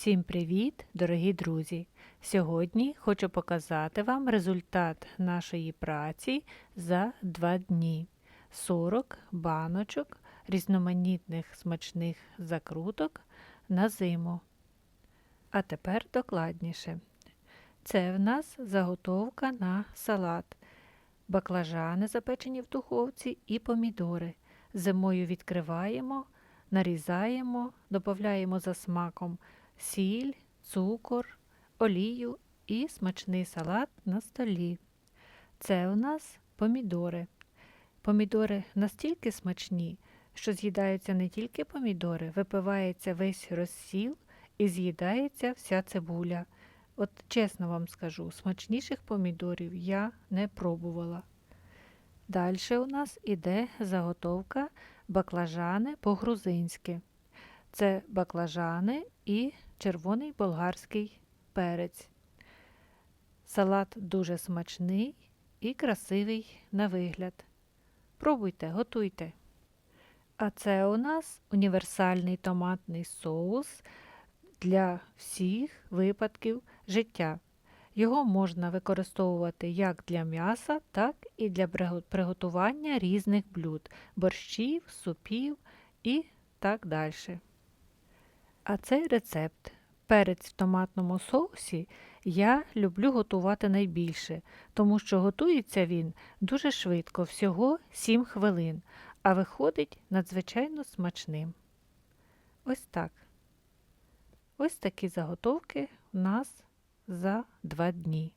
Всім привіт, дорогі друзі! Сьогодні хочу показати вам результат нашої праці за два дні. 40 баночок різноманітних смачних закруток на зиму. А тепер докладніше. Це в нас заготовка на салат. Баклажани запечені в духовці і помідори. Зимою відкриваємо, нарізаємо, додаємо за смаком сіль, цукор, олію і смачний салат на столі. Це у нас помідори. Помідори настільки смачні, що з'їдаються не тільки помідори, випивається весь розсіл і з'їдається вся цибуля. От чесно вам скажу, смачніших помідорів я не пробувала. Далі у нас іде заготовка баклажани по-грузинськи. Це баклажани і червоний болгарський перець. Салат дуже смачний і красивий на вигляд. Пробуйте, готуйте. А це у нас універсальний томатний соус для всіх випадків життя. Його можна використовувати як для м'яса, так і для приготування різних блюд борщів, супів і так далі. А цей рецепт перець в томатному соусі я люблю готувати найбільше, тому що готується він дуже швидко, всього 7 хвилин, а виходить надзвичайно смачним. Ось так. Ось такі заготовки у нас за 2 дні.